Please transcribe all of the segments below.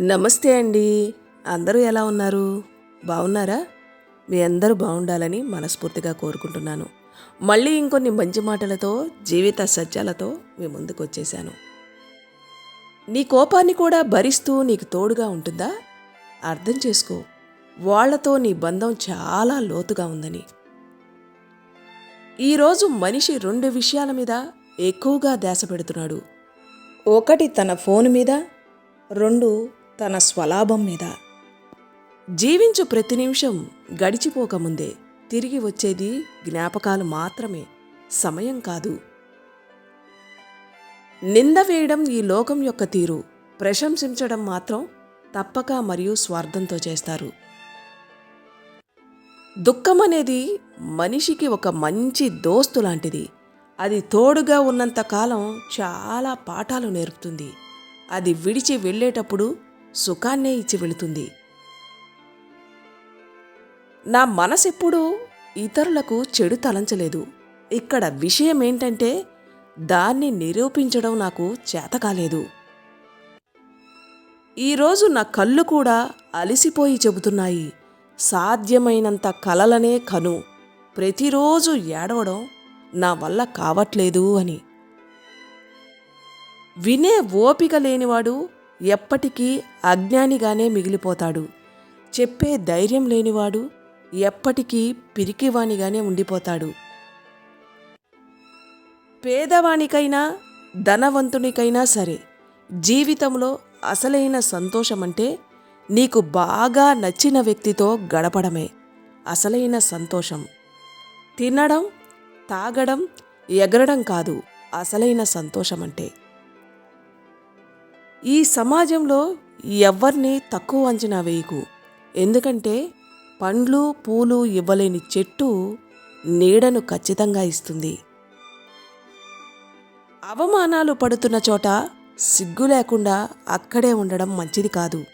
నమస్తే అండి. అందరూ ఎలా ఉన్నారు? బాగున్నారా మీ అందరూ బాగుండాలని మనస్ఫూర్తిగా కోరుకుంటున్నాను. మళ్ళీ ఇంకొన్ని మంచి మాటలతో జీవిత సత్యాలతో మీ ముందుకు వచ్చేసాను నీ కోపాన్ని కూడా భరిస్తూ నీకు తోడుగా ఉంటుందా? అర్థం చేసుకో. వాళ్ళతో నీ బంధం చాలా లోతుగా ఉందని. ఈరోజు మనిషి రెండు విషయాల మీద ఎక్కువగా ధ్యాస పెడుతున్నాడు. ఒకటి తన ఫోన్ మీద రెండు తన స్వలాభం మీద. జీవించు ప్రతి నిమిషం గడిచిపోకముందే తిరిగి వచ్చేది జ్ఞాపకాలు మాత్రమే సమయం కాదు. నింద వేయడం ఈ లోకం యొక్క తీరు ప్రశంసించడం మాత్రం తప్పక మరియు స్వార్థంతో చేస్తారు. దుఃఖం అనేది మనిషికి ఒక మంచి దోస్తు లాంటిది. అది తోడుగా ఉన్నంత కాలం చాలా పాఠాలు నేర్పుతుంది. అది విడిచి వెళ్ళేటప్పుడు సుఖాన్నే ఇచ్చి వెళుతుంది. నా మనసెప్పుడూ ఇతరులకు చెడు తలంచలేదు. ఇక్కడ విషయం ఏంటంటే దాన్ని నిరూపించడం నాకు చేతకాలేదు ఈరోజు నా కళ్ళు కూడా అలసిపోయి చెబుతున్నాయి. సాధ్యమైనంత కలలనే కను. ప్రతిరోజు ఏడవడం నా వల్ల కావట్లేదు అని. వినే ఓపిక లేనివాడు ఎప్పటికీ అజ్ఞానిగానే మిగిలిపోతాడు. చెప్పే ధైర్యం లేనివాడు ఎప్పటికీ పిరికివానిగానే ఉండిపోతాడు. పేదవానికైనా ధనవంతునికైనా సరే జీవితంలో అసలైన సంతోషమంటే నీకు బాగా నచ్చిన వ్యక్తితో గడపడమే అసలైన సంతోషం. తినడం తాగడం ఎగరడం కాదు అసలైన సంతోషమంటే. ఈ సమాజంలో ఎవ్వరిని తక్కువ అంచనా వేయకు. ఎందుకంటే పండ్లు పూలు ఇవ్వలేని చెట్టు నీడను ఖచ్చితంగా ఇస్తుంది. అవమానాలు పడుతున్న చోట సిగ్గు లేకుండా అక్కడే ఉండడం మంచిది కాదు.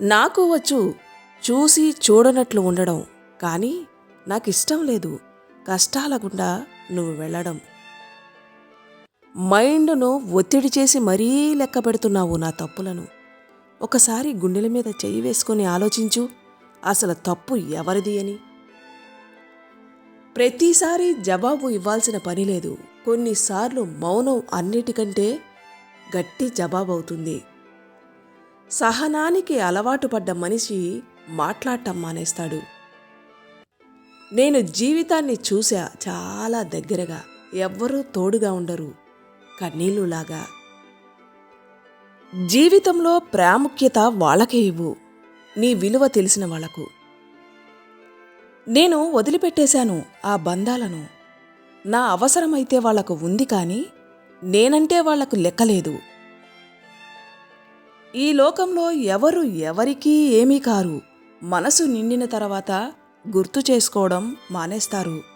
నాకు వచ్చు చూసి చూడనట్లు ఉండడం కానీ నాకు ఇష్టం లేదు. కష్టాల గుండా నువ్వు వెళ్ళడం. మైండ్ను ఒత్తిడి చేసి మరీ లెక్క పెడుతున్నావు నా తప్పులను. ఒకసారి గుండెల మీద చెయ్యి వేసుకొని ఆలోచించు అసలు తప్పు ఎవరిది అని. ప్రతిసారి జవాబు ఇవ్వాల్సిన పని లేదు. కొన్నిసార్లు మౌనం అన్నిటికంటే గట్టి జవాబవుతుంది. సహనానికి అలవాటు పడ్డ మనిషి మాట్లాడటం మానేస్తాడు. నేను జీవితాన్ని చూశా చాలా దగ్గరగా. ఎవ్వరూ తోడుగా ఉండరు. కన్నీళ్ళులాగా జీవితంలో ప్రాముఖ్యత వాళ్ళకే ఇవ్వు. నీ విలువ తెలిసిన వాళ్ళకు నేను వదిలిపెట్టేశాను ఆ బంధాలను. నా అవసరమైతే వాళ్ళకు ఉంది కానీ నేనంటే వాళ్ళకు లెక్కలేదు. ఈ లోకంలో ఎవరు ఎవరికీ ఏమీ కారు. మనసు నిండిన తర్వాత గుర్తు చేసుకోవడం మానేస్తారు.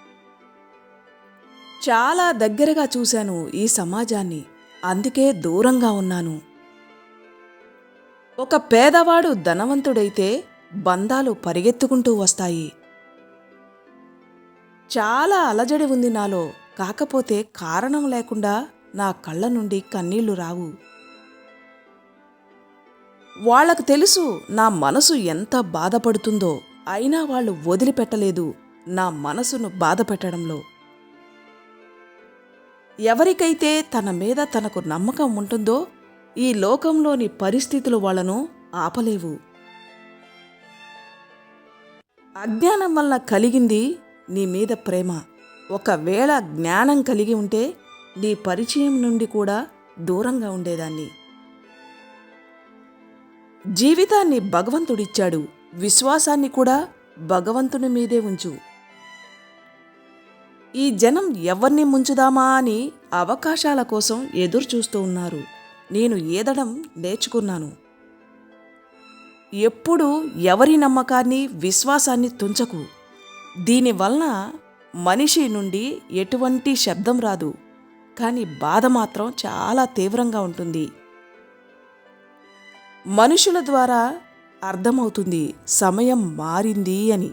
చాలా దగ్గరగా చూశాను ఈ సమాజాన్ని. అందుకే దూరంగా ఉన్నాను. ఒక పేదవాడు ధనవంతుడైతే బంధాలు పరిగెత్తుకుంటూ వస్తాయి. చాలా అలజడి ఉంది నాలో. కాకపోతే కారణం లేకుండా నా కళ్ళ నుండి కన్నీళ్ళు రావు. వాళ్ళకు తెలుసు నా మనసు ఎంత బాధపడుతుందో. అయినా వాళ్ళు వదిలిపెట్టలేదు నా మనసును బాధపెట్టడంలో. ఎవరికైతే తన మీద తనకు నమ్మకం ఉంటుందో ఈ లోకంలోని పరిస్థితులు వాళ్ళను ఆపలేవు. అజ్ఞానం వల్ల కలిగింది నీ మీద ప్రేమ. ఒకవేళ జ్ఞానం కలిగి ఉంటే నీ పరిచయం నుండి కూడా దూరంగా ఉండేదాన్ని. జీవితాన్ని భగవంతుడిచ్చాడు. విశ్వాసాన్ని కూడా భగవంతుని మీదే ఉంచు. ఈ జనం ఎవరిని ముంచుదామా అని అవకాశాల కోసం ఎదురు చూస్తూ ఉన్నారు. నేను ఏదడం నేర్చుకున్నాను. ఎప్పుడు ఎవరి నమ్మకాన్ని విశ్వాసాన్ని తుంచకు. దీనివలన మనిషి నుండి ఎటువంటి శబ్దం రాదు. కానీ బాధ మాత్రం చాలా తీవ్రంగా ఉంటుంది. మనుషుల ద్వారా అర్థమవుతుంది సమయం మారింది అని.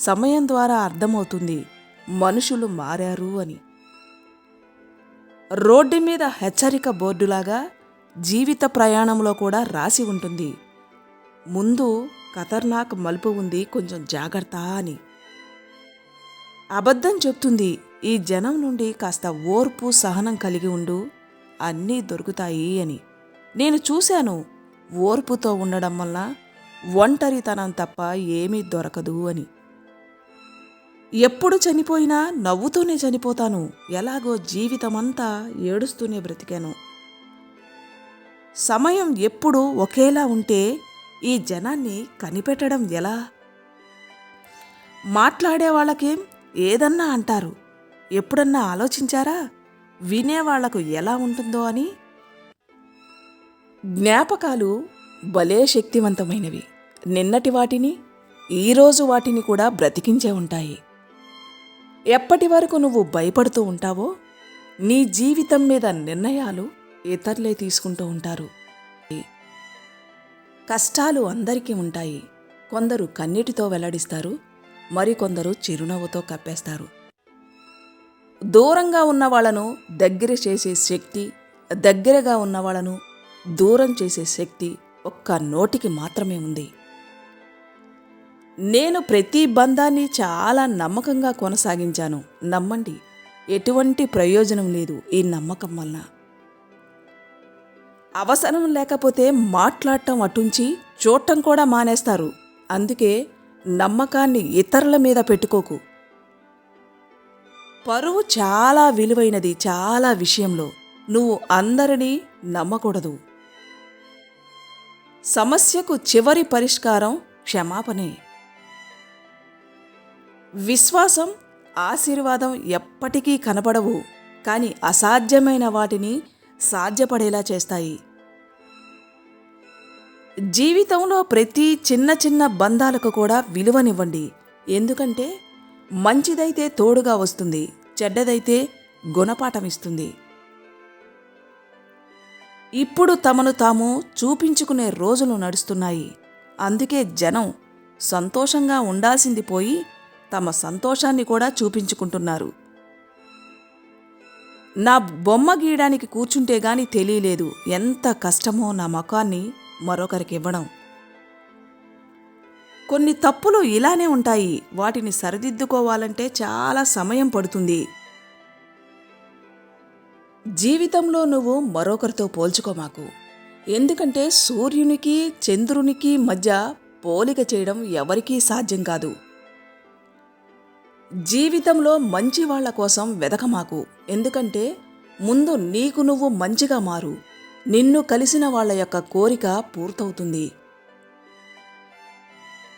సమయం ద్వారా అర్థమవుతుంది. మనుషులు మారారు అని. రోడ్డు మీద హెచ్చరిక బోర్డులాగా జీవిత ప్రయాణంలో కూడా రాసి ఉంటుంది. ముందు ఖతర్నాక్ మలుపు ఉంది కొంచెం జాగ్రత్త అని. అబద్ధం చెప్తుంది ఈ జనం నుండి కాస్త ఓర్పు సహనం కలిగి ఉండు అన్నీ దొరుకుతాయి అని. నేను చూశాను ఓర్పుతో ఉండడం వల్ల ఒంటరితనం తప్ప ఏమీ దొరకదు అని. ఎప్పుడు చనిపోయినా నవ్వుతూనే చనిపోతాను. ఎలాగో జీవితమంతా ఏడుస్తూనే బ్రతికాను. సమయం ఎప్పుడు ఒకేలా ఉంటే ఈ జనాన్ని కనిపెట్టడం ఎలా? మాట్లాడే వాళ్ళకేం ఏదన్నా అంటారు. ఎప్పుడన్నా ఆలోచించారా? వినేవాళ్ళకు ఎలా ఉంటుందో అని? జ్ఞాపకాలు భలే శక్తివంతమైనవి. నిన్నటి వాటిని ఈరోజు వాటిని కూడా బ్రతికించే ఉంటాయి. ఎప్పటి వరకు నువ్వు భయపడుతూ ఉంటావో నీ జీవితం మీద నిర్ణయాలు ఇతరులే తీసుకుంటూ ఉంటారు. కష్టాలు అందరికీ ఉంటాయి. కొందరు కన్నీటితో వెల్లడిస్తారు. మరికొందరు చిరునవ్వుతో కప్పేస్తారు. దూరంగా ఉన్న వాళ్ళను దగ్గర చేసే శక్తి దగ్గరగా ఉన్న వాళ్ళను దూరం చేసే శక్తి ఒక్క నోటికి మాత్రమే ఉంది. నేను ప్రతి బంధాన్ని చాలా నమ్మకంగా కొనసాగించాను. నమ్మండి ఎటువంటి ప్రయోజనం లేదు ఈ నమ్మకం వలన. అవసరం లేకపోతే మాట్లాడటం అటుంచి చూడటం కూడా మానేస్తారు. అందుకే నమ్మకాన్ని ఇతరుల మీద పెట్టుకోకు. పరువు చాలా విలువైనది చాలా విషయంలో. నువ్వు అందరినీ నమ్మకూడదు. సమస్యకు చివరి పరిష్కారం క్షమాపణే. విశ్వాసం ఆశీర్వాదం ఎప్పటికీ కనపడవు కానీ అసాధ్యమైన వాటిని సాధ్యపడేలా చేస్తాయి. జీవితంలో ప్రతి చిన్న చిన్న బంధాలకు కూడా విలువనివ్వండి. ఎందుకంటే మంచిదైతే తోడుగా వస్తుంది చెడ్డదైతే గుణపాఠం ఇస్తుంది. ఇప్పుడు తమను తాము చూపించుకునే రోజులు నడుస్తున్నాయి. అందుకే జనం సంతోషంగా ఉండాల్సింది పోయి తమ సంతోషాన్ని కూడా చూపించుకుంటున్నారు. నా బొమ్మ గీయడానికి కూర్చుంటే గాని తెలియలేదు ఎంత కష్టమో నా ముఖాన్ని మరొకరికి ఇవ్వడం. కొన్ని తప్పులు ఇలానే ఉంటాయి వాటిని సరిదిద్దుకోవాలంటే చాలా సమయం పడుతుంది. జీవితంలో నువ్వు మరొకరితో పోల్చుకోమాకు ఎందుకంటే సూర్యునికి చంద్రునికి మధ్య పోలిక చేయడం ఎవరికీ సాధ్యం కాదు. జీవితంలో మంచి వాళ్ళ కోసం వెదకమాకు. ఎందుకంటే ముందు నీకు నువ్వు మంచిగా మారు. నిన్ను కలిసిన వాళ్ళ యొక్క కోరిక పూర్తవుతుంది.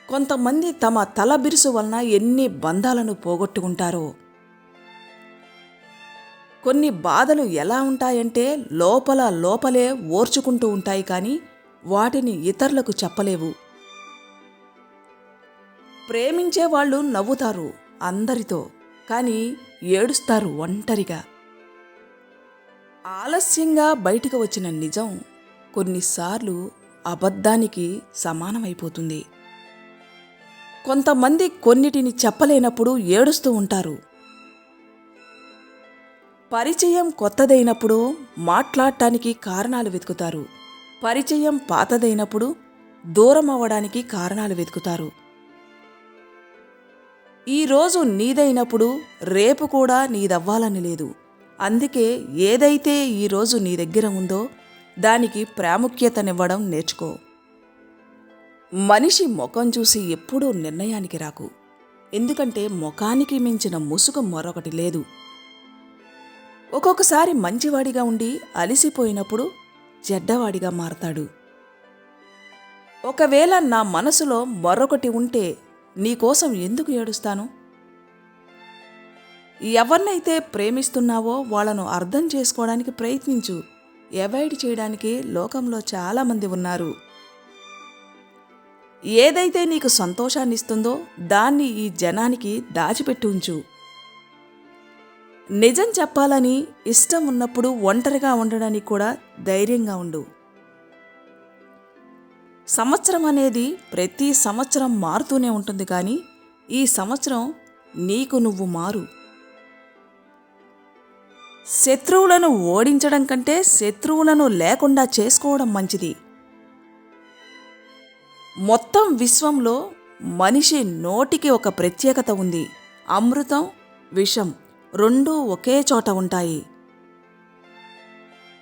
కొంతమంది తమ తల బిరుసు వలన ఎన్ని బంధాలను పోగొట్టుకుంటారో. కొన్ని బాధలు ఎలా ఉంటాయంటే లోపల లోపలే ఓర్చుకుంటూ ఉంటాయి కానీ వాటిని ఇతరులకు చెప్పలేవు. ప్రేమించే వాళ్ళు నవ్వుతారు. అందరితో కానీ ఏడుస్తారు ఒంటరిగా. ఆలస్యంగా బయటకు వచ్చిన నిజం కొన్నిసార్లు అబద్ధానికి సమానమైపోతుంది. కొంతమంది కొన్నిటిని చెప్పలేనప్పుడు ఏడుస్తూ ఉంటారు. పరిచయం కొత్తదైనప్పుడు మాట్లాడటానికి కారణాలు వెతుకుతారు. పరిచయం పాతదైనప్పుడు దూరం అవ్వడానికి కారణాలు వెతుకుతారు. ఈరోజు నీదైనప్పుడు రేపు కూడా నీదవ్వాలని లేదు. అందుకే ఏదైతే ఈరోజు నీ దగ్గర ఉందో దానికి ప్రాముఖ్యతనివ్వడం నేర్చుకో. మనిషి ముఖం చూసి ఎప్పుడూ నిర్ణయానికి రాకు. ఎందుకంటే ముఖానికి మించిన ముసుగు మరొకటి లేదు. ఒక్కొక్కసారి మంచివాడిగా ఉండి అలిసిపోయినప్పుడు చెడ్డవాడిగా మారతాడు. ఒకవేళ నా మనసులో మరొకటి ఉంటే నీకోసం ఎందుకు ఏడుస్తాను? ఎవరినైతే ప్రేమిస్తున్నావో వాళ్ళను అర్థం చేసుకోవడానికి ప్రయత్నించు. అవాయిడ్ చేయడానికి లోకంలో చాలామంది ఉన్నారు. ఏదైతే నీకు సంతోషాన్ని ఇస్తుందో దాన్ని ఈ జనానికి దాచిపెట్టి ఉంచు. నిజం చెప్పాలని ఇష్టం ఉన్నప్పుడు ఒంటరిగా ఉండడానికి కూడా ధైర్యంగా ఉండు. సంవత్సరం అనేది ప్రతి సంవత్సరం మారుతూనే ఉంటుంది కానీ ఈ సంవత్సరం నీకు నువ్వు మారు. శత్రువులను ఓడించడం కంటే శత్రువులను లేకుండా చేసుకోవడం మంచిది. మొత్తం విశ్వంలో మనిషి నోటికి ఒక ప్రత్యేకత ఉంది. అమృతం విషం రెండూ ఒకే చోట ఉంటాయి.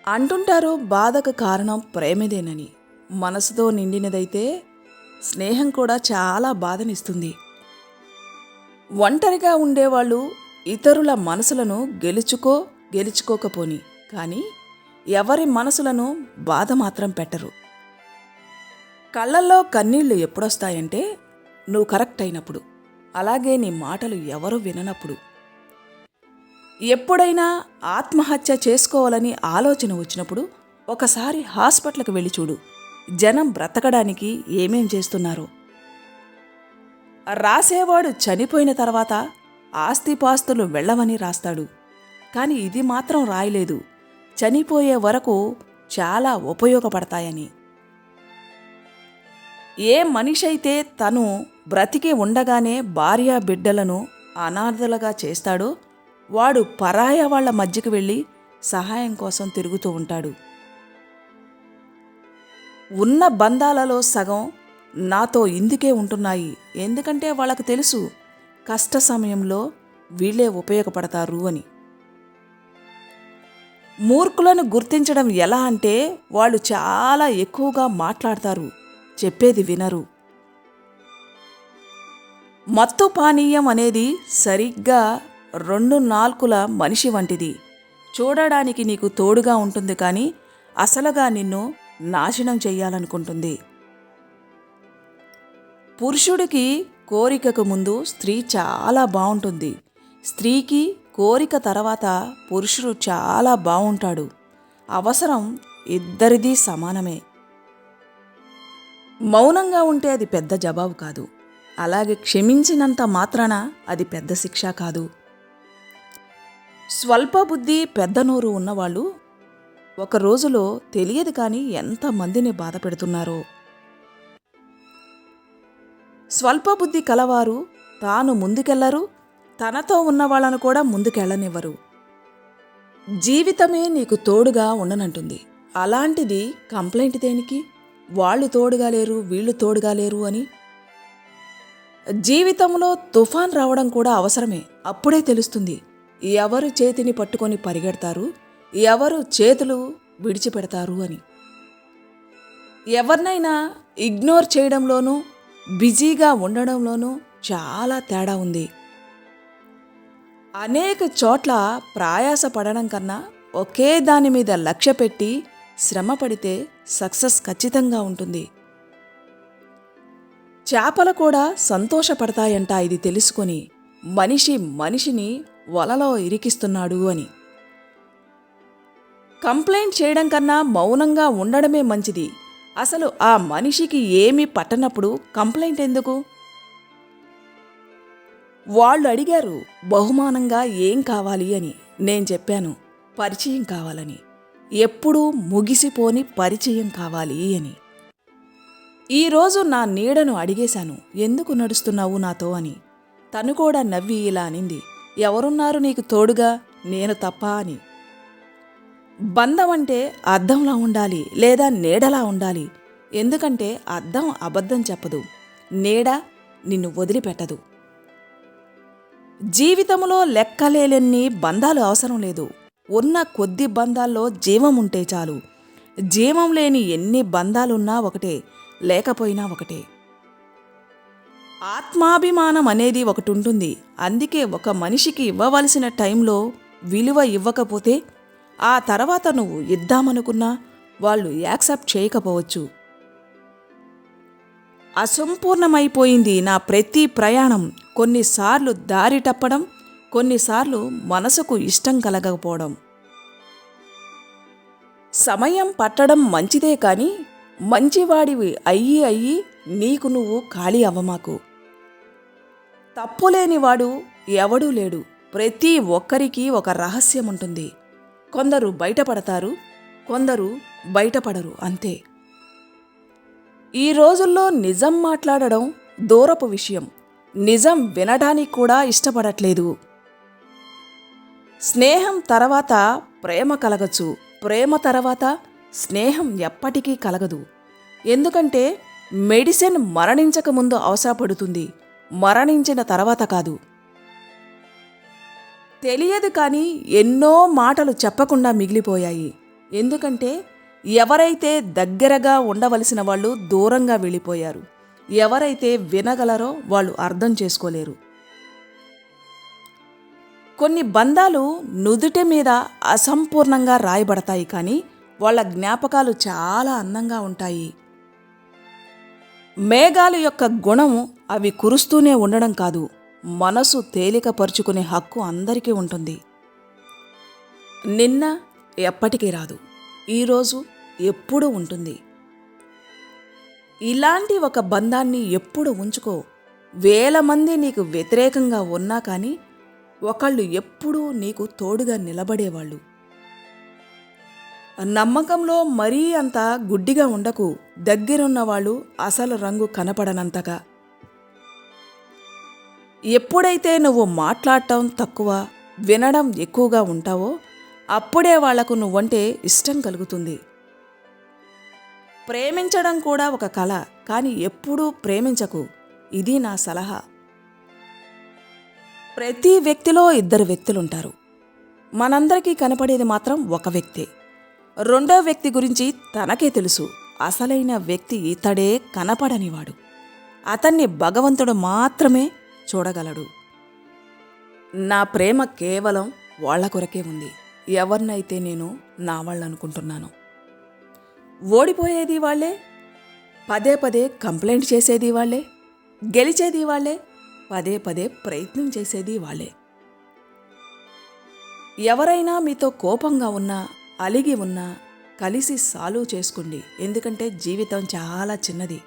అంటుంటారు బాధకు కారణం ప్రేమదేనని. మనసుతో నిండినదైతే స్నేహం కూడా చాలా బాధనిస్తుంది. ఒంటరిగా ఉండేవాళ్ళు ఇతరుల మనసులను గెలుచుకో గెలుచుకోకపోని కానీ ఎవరి మనసులను బాధ మాత్రం పెట్టరు. కళ్ళల్లో కన్నీళ్ళు ఎప్పుడొస్తాయంటే నువ్వు కరెక్ట్ అయినప్పుడు అలాగే నీ మాటలు ఎవరు విననప్పుడు. ఎప్పుడైనా ఆత్మహత్య చేసుకోవాలని ఆలోచన వచ్చినప్పుడు ఒకసారి హాస్పిటల్కి వెళ్ళి చూడు. జనం బ్రతకడానికి ఏమేం చేస్తున్నారు? రాసేవాడు చనిపోయిన తర్వాత ఆస్తిపాస్తులు వెళ్ళవని రాస్తాడు. కానీ ఇది మాత్రం రాయలేదు. చనిపోయే వరకు చాలా ఉపయోగపడతాయని. ఏ మనిషి అయితే తను బ్రతికి ఉండగానే భార్య బిడ్డలను అనాథలుగా చేస్తాడో వాడు పరాయ వాళ్ళ మధ్యకు వెళ్ళి సహాయం కోసం తిరుగుతూ ఉంటాడు. ఉన్న బంధాలలో సగం నాతో ఇందుకే ఉంటున్నాయి. ఎందుకంటే వాళ్ళకు తెలుసు కష్ట సమయంలో వీళ్ళే ఉపయోగపడతారు అని. మూర్ఖులను గుర్తించడం ఎలా అంటే వాళ్ళు చాలా ఎక్కువగా మాట్లాడతారు చెప్పేది వినరు. మత్తు పానీయం అనేది సరిగ్గా రెండు నాల్కుల మనిషి వంటిది. చూడడానికి నీకు తోడుగా ఉంటుంది కానీ అసలుగా నిన్ను నాశనం చేయాలనుకుంటుంది. పురుషుడికి కోరికకు ముందు స్త్రీ చాలా బాగుంటుంది స్త్రీకి కోరిక తర్వాత పురుషుడు చాలా బాగుంటాడు అవసరం ఇద్దరిది సమానమే. మౌనంగా ఉంటే అది పెద్ద జవాబు కాదు. అలాగే క్షమించినంత మాత్రాన అది పెద్ద శిక్ష కాదు. స్వల్ప బుద్ధి పెద్ద నోరు ఉన్నవాళ్ళు ఒక రోజులో తెలియదు కానీ ఎంతమందిని బాధ పెడుతున్నారో స్వల్ప బుద్ధి కలవారు తాను ముందుకెళ్ళరు తనతో ఉన్న వాళ్ళను కూడా ముందుకెళ్ళనివ్వరు. జీవితమే నీకు తోడుగా ఉండనంటుంది. అలాంటిది కంప్లైంట్ దేనికి? వాళ్ళు తోడుగా లేరు వీళ్ళు తోడుగా లేరు అని. జీవితంలో తుఫాన్ రావడం కూడా అవసరమే అప్పుడే తెలుస్తుంది. ఎవరు చేతిని పట్టుకొని పరిగెడతారు ఎవరు చేతులు విడిచిపెడతారు అని. ఎవరినైనా ఇగ్నోర్ చేయడంలోనూ బిజీగా ఉండడంలోనూ చాలా తేడా ఉంది. అనేక చోట్ల ప్రయాస పడడం కన్నా ఒకే దాని మీద లక్ష్య పెట్టి శ్రమ పడితే సక్సెస్ ఖచ్చితంగా ఉంటుంది. చేపలు కూడా సంతోషపడతాయంట ఇది తెలుసుకొని మనిషి మనిషిని వలలో ఇరికిస్తున్నాడు అని. కంప్లైంట్ చేయడం కన్నా మౌనంగా ఉండడమే మంచిది. అసలు ఆ మనిషికి ఏమీ పట్టనప్పుడు కంప్లైంట్ ఎందుకు? వాళ్ళు అడిగారు బహుమానంగా ఏం కావాలి అని. నేను చెప్పాను పరిచయం కావాలని. ఎప్పుడూ ముగిసిపోని పరిచయం కావాలి అని. ఈరోజు నా నీడను అడిగేశాను ఎందుకు నడుస్తున్నావు నాతో అని. తను కూడా నవ్వి ఇలా అనింది ఎవరున్నారు నీకు తోడుగా? నేను తప్ప అని. బంధం అంటే అద్దంలా ఉండాలి లేదా నీడలా ఉండాలి. ఎందుకంటే అద్దం అబద్ధం చెప్పదు. నీడ నిన్ను వదిలిపెట్టదు. జీవితంలో లెక్కలేలెన్ని బంధాలు అవసరం లేదు. ఉన్న కొద్ది బంధాల్లో జీవం ఉంటే చాలు. జీవం లేని ఎన్ని బంధాలున్నా ఒకటే లేకపోయినా ఒకటే. ఆత్మాభిమానం అనేది ఒకటి ఉంటుంది అందుకే ఒక మనిషికి ఇవ్వవలసిన టైంలో విలువ ఇవ్వకపోతే ఆ తర్వాత నువ్వు ఇద్దామనుకున్నా వాళ్ళు యాక్సెప్ట్ చేయకపోవచ్చు. అసంపూర్ణమైపోయింది నా ప్రతి ప్రయాణం. కొన్నిసార్లు దారి తప్పడం కొన్నిసార్లు మనసుకు ఇష్టం కలగకపోవడం. సమయం పట్టడం మంచిదే కానీ మంచివాడివి అయ్యి అయ్యి నీకు నువ్వు ఖాళీ అవ్వమాకు. తప్పులేనివాడు ఎవడూ లేడు. ప్రతి ఒక్కరికి ఒక రహస్యం ఉంటుంది. కొందరు బయటపడతారు కొందరు బయటపడరు అంతే. ఈ రోజుల్లో నిజం మాట్లాడడం దూరపు విషయం. నిజం వినడానికి కూడా ఇష్టపడట్లేదు. స్నేహం తర్వాత ప్రేమ కలగచ్చు. ప్రేమ తర్వాత స్నేహం ఎప్పటికీ కలగదు. ఎందుకంటే మెడిసిన్ మరణించక ముందు అవసరపడుతుంది. మరణించిన తర్వాత కాదు. తెలియదు కానీ ఎన్నో మాటలు చెప్పకుండా మిగిలిపోయాయి. ఎందుకంటే ఎవరైతే దగ్గరగా ఉండవలసిన వాళ్ళు దూరంగా వెళ్ళిపోయారు ఎవరైతే వినగలరో వాళ్ళు అర్థం చేసుకోలేరు. కొన్ని బంధాలు నుదుటి మీద అసంపూర్ణంగా రాయబడతాయి కానీ వాళ్ళ జ్ఞాపకాలు చాలా అందంగా ఉంటాయి. మేఘాలు యొక్క గుణం అవి కురుస్తూనే ఉండడం కాదు. మనసు తేలికపరుచుకునే హక్కు అందరికీ ఉంటుంది. నిన్న ఎప్పటికీ రాదు. ఈరోజు ఎప్పుడూ ఉంటుంది. ఇలాంటి ఒక బంధాన్ని ఎప్పుడు ఉంచుకో. వేల మంది నీకు వ్యతిరేకంగా ఉన్నా కానీ ఒకళ్ళు ఎప్పుడూ నీకు తోడుగా నిలబడేవాళ్ళు. నమ్మకంలో మరీ అంత గుడ్డిగా ఉండకు. దగ్గరున్న వాళ్ళు అసలు రంగు కనపడనంతగా. ఎప్పుడైతే నువ్వు మాట్లాడటం తక్కువ వినడం ఎక్కువగా ఉంటావో అప్పుడే వాళ్ళకు నువ్వంటే ఇష్టం కలుగుతుంది. ప్రేమించడం కూడా ఒక కళ కానీ ఎప్పుడూ ప్రేమించకు. ఇది నా సలహా. ప్రతి వ్యక్తిలో ఇద్దరు వ్యక్తులుంటారు. మనందరికీ కనపడేది మాత్రం ఒక వ్యక్తే. రెండో వ్యక్తి గురించి తనకే తెలుసు. అసలైన వ్యక్తి ఇతడే కనపడనివాడు. అతన్ని భగవంతుడు మాత్రమే చూడగలడు. నా ప్రేమ కేవలం వాళ్ళ కొరకే ఉంది. ఎవరినైతే నేను నా వాళ్ళనుకుంటున్నాను ఓడిపోయేది వాళ్ళే పదే పదే కంప్లైంట్ చేసేది వాళ్ళే గెలిచేది వాళ్ళే పదే పదే ప్రయత్నం చేసేది వాళ్ళే. ఎవరైనా మీతో కోపంగా ఉన్నా అలిగి ఉన్నా కలిసి సాల్వ్ చేసుకోండి. ఎందుకంటే జీవితం చాలా చిన్నది.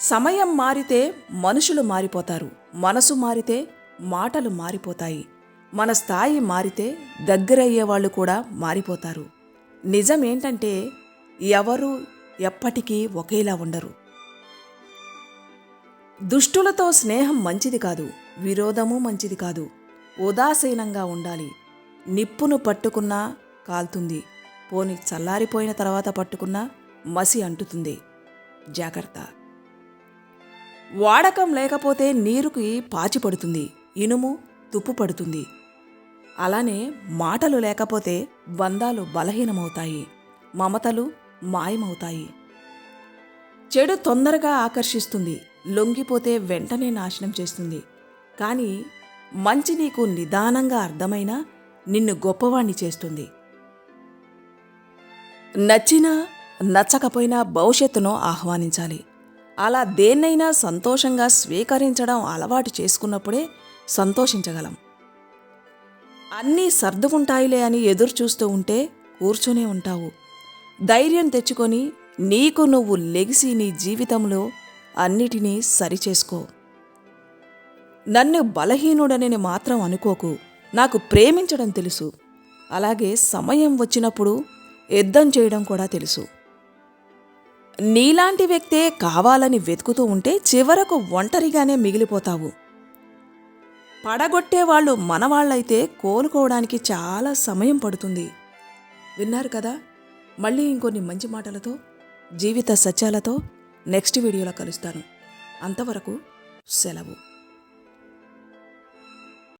సమయం మారితే మనుషులు మారిపోతారు మనసు మారితే మాటలు మారిపోతాయి. మన స్థాయి మారితే దగ్గరయ్యే వాళ్ళు కూడా మారిపోతారు. నిజం ఏంటంటే ఎవరు ఎప్పటికీ ఒకేలా ఉండరు. దుష్టులతో స్నేహం మంచిది కాదు విరోధము మంచిది కాదు. ఉదాసీనంగా ఉండాలి. నిప్పును పట్టుకున్నా కాలుతుంది. పోని చల్లారిపోయిన తర్వాత పట్టుకున్నా మసి అంటుతుంది. జాగ్రత్త. వాడకం లేకపోతే నీరుకి పాచి పడుతుంది ఇనుము తుప్పు పడుతుంది అలానే మాటలు లేకపోతే బంధాలు బలహీనమవుతాయి మమతలు మాయమవుతాయి. చెడు తొందరగా ఆకర్షిస్తుంది లొంగిపోతే వెంటనే నాశనం చేస్తుంది. కానీ మంచి నీకు నిదానంగా అర్థమైనా నిన్ను గొప్పవాణ్ణి చేస్తుంది. నచ్చినా నచ్చకపోయినా భవిష్యత్తును ఆహ్వానించాలి. అలా దేన్నైనా సంతోషంగా స్వీకరించడం అలవాటు చేసుకున్నప్పుడే సంతోషించగలం. అన్నీ సర్దుకుంటాయిలే అని ఎదురు చూస్తూ ఉంటే కూర్చునే ఉంటావు. ధైర్యం తెచ్చుకొని నీకు నువ్వు లెగిసి నీ జీవితంలో అన్నిటినీ సరిచేసుకో. నన్ను బలహీనుడనని మాత్రం అనుకోకు. నాకు ప్రేమించడం తెలుసు. అలాగే సమయం వచ్చినప్పుడు యుద్ధం చేయడం కూడా తెలుసు. నీలాంటి వ్యక్తే కావాలని వెతుకుతూ ఉంటే చివరకు ఒంటరిగానే మిగిలిపోతావు. పడగొట్టే వాళ్ళు మనవాళ్ళైతే కోలుకోవడానికి చాలా సమయం పడుతుంది. విన్నారు కదా? మళ్ళీ ఇంకొన్ని మంచి మాటలతో జీవిత సత్యాలతో నెక్స్ట్ వీడియోలో కలుస్తాను. అంతవరకు సెలవు.